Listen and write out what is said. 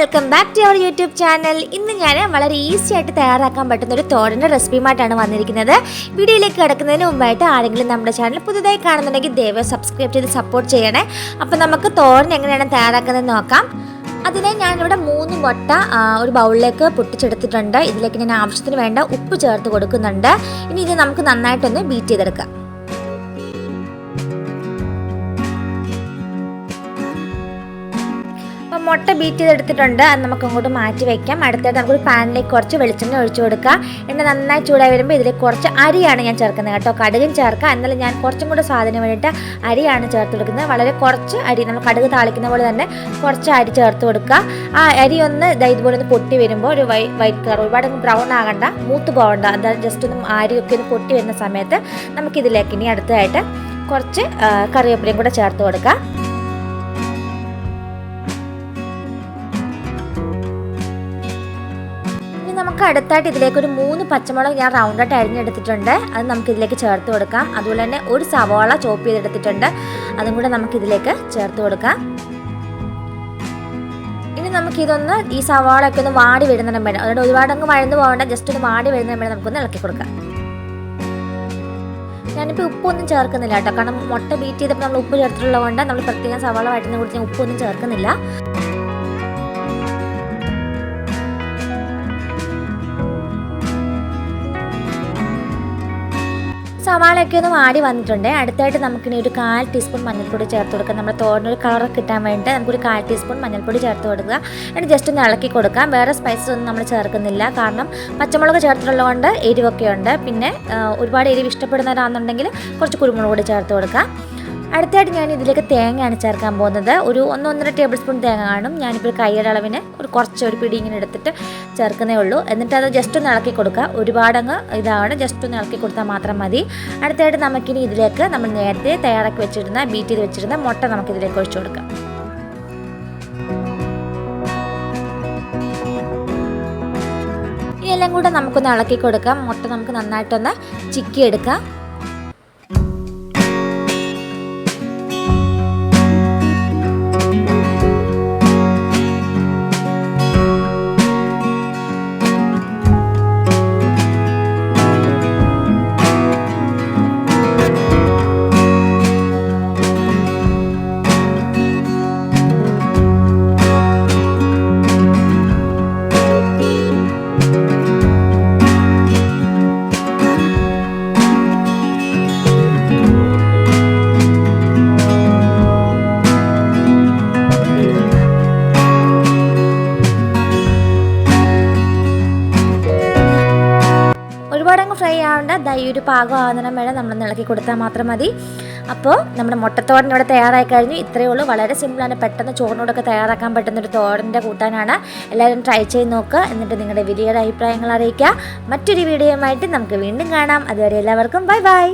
Welcome back to our YouTube channel ഇന്ന് ഞാൻ വളരെ ഈസി ആയിട്ട് തയ്യാറാക്കാൻ പറ്റുന്ന ഒരു തോരന്റെ റെസിപ്പിയുമായിട്ടാണ് വന്നിരിക്കുന്നത്. വീഡിയോയിലേക്ക് കിടക്കുന്നതിന് മുമ്പായിട്ട് ആരെങ്കിലും നമ്മുടെ ചാനൽ പുതുതായി കാണുന്നുണ്ടെങ്കിൽ ദയവായി സബ്സ്ക്രൈബ് ചെയ്ത് സപ്പോർട്ട് ചെയ്യണേ. അപ്പോൾ നമുക്ക് തോരൻ എങ്ങനെയാണ് തയ്യാറാക്കുന്നത് നോക്കാം. അതിനെ ഞാനിവിടെ മൂന്ന് മുട്ട ഒരു ബൗളിലേക്ക് പൊട്ടിച്ചെടുത്തിട്ടുണ്ട്. ഇതിലേക്ക് ഞാൻ ആവശ്യത്തിന് വേണ്ട ഉപ്പ് ചേർത്ത് കൊടുക്കുന്നുണ്ട്. ഇനി ഇത് നമുക്ക് നന്നായിട്ടൊന്ന് ബീറ്റ് ചെയ്തെടുക്കാം. മുട്ട ബീറ്റ് ചെയ്തെടുത്തിട്ടുണ്ട്. അത് നമുക്ക് അങ്ങോട്ട് മാറ്റി വെക്കാം. അടുത്തായിട്ട് നമുക്കൊരു പാനിലേക്ക് കുറച്ച് വെളിച്ചെണ്ണ ഒഴിച്ചു കൊടുക്കുക എണ്ണ നന്നായി ചൂടായി വരുമ്പോൾ ഇതിൽ കുറച്ച് അരിയാണ് ഞാൻ ചേർക്കുന്നത് കേട്ടോ. കടുകും ചേർക്കുക എന്നാലും ഞാൻ കുറച്ചും കൂടെ സ്വാധീനം വേണ്ടിയിട്ട് അരിയാണ് ചേർത്ത് കൊടുക്കുന്നത്. വളരെ കുറച്ച് അരി നമ്മൾ കടുക് താളിക്കുന്ന പോലെ തന്നെ കുറച്ച് അരി ചേർത്ത് കൊടുക്കുക. ആ അരി ഒന്ന് ഇതുപോലെ ഒന്ന് പൊട്ടി വരുമ്പോൾ ഒരു വൈ വൈറ്റ് കളർ ഒരുപാട് ബ്രൗൺ ആകണ്ട മൂത്ത് പോകണ്ട. അതായത് ജസ്റ്റ് ഒന്ന് അരിയൊക്കെ ഒന്ന് പൊട്ടി വരുന്ന സമയത്ത് നമുക്കിതിലേക്ക് ഇനി അടുത്തതായിട്ട് കുറച്ച് കറിവേപ്പിലയും കൂടെ ചേർത്ത് കൊടുക്കുക നമുക്ക് അടുത്തായിട്ട് ഇതിലേക്ക് ഒരു മൂന്ന് പച്ചമുളക് ഞാൻ റൗണ്ടായിട്ട് അരിഞ്ഞെടുത്തിട്ടുണ്ട്. അത് നമുക്ക് ഇതിലേക്ക് ചേർത്ത് കൊടുക്കാം. അതുപോലെ തന്നെ ഒരു സവാള ചോപ്പ് ചെയ്തെടുത്തിട്ടുണ്ട്. അതും കൂടെ നമുക്ക് ഇതിലേക്ക് ചേർത്ത് കൊടുക്കാം. ഇനി നമുക്കിതൊന്ന് ഈ സവാള ഒക്കെ ഒന്ന് വാടി വരുന്നിടം വേണം അതുകൊണ്ട് ഒരുപാട് അങ്ങ് വഴന്ന് പോകേണ്ട ജസ്റ്റ് ഒന്ന് വാടി വരുന്നിടം വേണം നമുക്കൊന്ന് ഇളക്കി കൊടുക്കാം. ഞാനിപ്പോൾ ഉപ്പൊന്നും ചേർക്കുന്നില്ല കേട്ടോ. കാരണം മുട്ട ബീറ്റ് ചെയ്തപ്പോൾ നമ്മൾ ഉപ്പ് ചേർത്തിട്ടുള്ളതുകൊണ്ട് നമ്മൾ പ്രത്യേകം സവാള വഴറ്റുന്ന കുറിച്ച് ഉപ്പൊന്നും ചേർക്കുന്നില്ല. സവാളയൊക്കെ ഒന്ന് വാടി വന്നിട്ടുണ്ട്. അടുത്തായിട്ട് നമുക്കിനി ഒരു കാൽ ടീസ്പൂൺ മഞ്ഞൾപ്പൊടി ചേർത്ത് കൊടുക്കാം. നമ്മുടെ തോരനൊരു കളർ കിട്ടാൻ വേണ്ടി നമുക്കൊരു കാൽ ടീസ്പൂൺ മഞ്ഞൾപ്പൊടി ചേർത്ത് കൊടുക്കുക. എന്നിട്ട് ജസ്റ്റ് ഒന്ന് ഇളക്കി കൊടുക്കാം. വേറെ സ്പൈസസ് ഒന്നും നമ്മൾ ചേർക്കുന്നില്ല. കാരണം പച്ചമുളക് ചേർത്തിട്ടുള്ളതുകൊണ്ട് എരിവൊക്കെ ഉണ്ട് പിന്നെ ഒരുപാട് എരിവ് ഇഷ്ടപ്പെടുന്നവരാണെന്നുണ്ടെങ്കിൽ കുറച്ച് കുരുമുളക് കൂടി ചേർത്ത് കൊടുക്കാം. അടുത്തായിട്ട് ഞാൻ ഇതിലേക്ക് തേങ്ങയാണ് ചേർക്കാൻ പോകുന്നത്. ഒരു ഒന്നൊന്നര ടേബിൾ സ്പൂൺ തേങ്ങ കാണും. ഞാനിപ്പോൾ കൈയുടെ അളവിന് ഒരു കുറച്ച് ഒരു പിടി ഇങ്ങനെ എടുത്തിട്ട് ചേർക്കുന്നേ ഉള്ളൂ. എന്നിട്ട് അത് ജസ്റ്റ് ഒന്ന് ഇളക്കി കൊടുക്കുക. ഒരുപാടങ്ങ് ഇതാണ്. ജസ്റ്റ് ഒന്ന് ഇളക്കി കൊടുത്താൽ മാത്രം മതി. അടുത്തായിട്ട് നമുക്കിനി ഇതിലേക്ക് നമ്മൾ നേരത്തെ തയ്യാറാക്കി വെച്ചിരുന്ന ബീറ്റ് ചെയ്ത് വെച്ചിരുന്ന മുട്ട നമുക്ക് ഇതിലേക്ക് ഒഴിച്ചു കൊടുക്കാം. ഇതെല്ലാം കൂടെ നമുക്കൊന്ന് ഇളക്കി കൊടുക്കാം. മുട്ട നമുക്ക് നന്നായിട്ടൊന്ന് ചിക്കി എടുക്കാം ഒരുപാട് ഫ്രൈ ആവേണ്ട ദാ ഒരു പാകം ആവുന്നതിനും വേണം നമ്മൾ ഇളക്കി കൊടുത്താൽ മാത്രം മതി. അപ്പോൾ നമ്മുടെ മുട്ടത്തോടൻ ഇവിടെ തയ്യാറായി കഴിഞ്ഞു. ഇത്രയേ ഉള്ളൂ. വളരെ സിമ്പിളാണ് പെട്ടെന്ന് ചോറിനോടൊക്കെ തയ്യാറാക്കാൻ പറ്റുന്ന ഒരു തോരന്റെ കൂട്ടാനാണ്. എല്ലാവരും ട്രൈ ചെയ്ത് നോക്കുക എന്നിട്ട് നിങ്ങളുടെ വലിയ അഭിപ്രായങ്ങൾ അറിയിക്കുക. മറ്റൊരു വീഡിയോയുമായിട്ട് നമുക്ക് വീണ്ടും കാണാം. അതുവരെ എല്ലാവർക്കും ബൈ ബൈ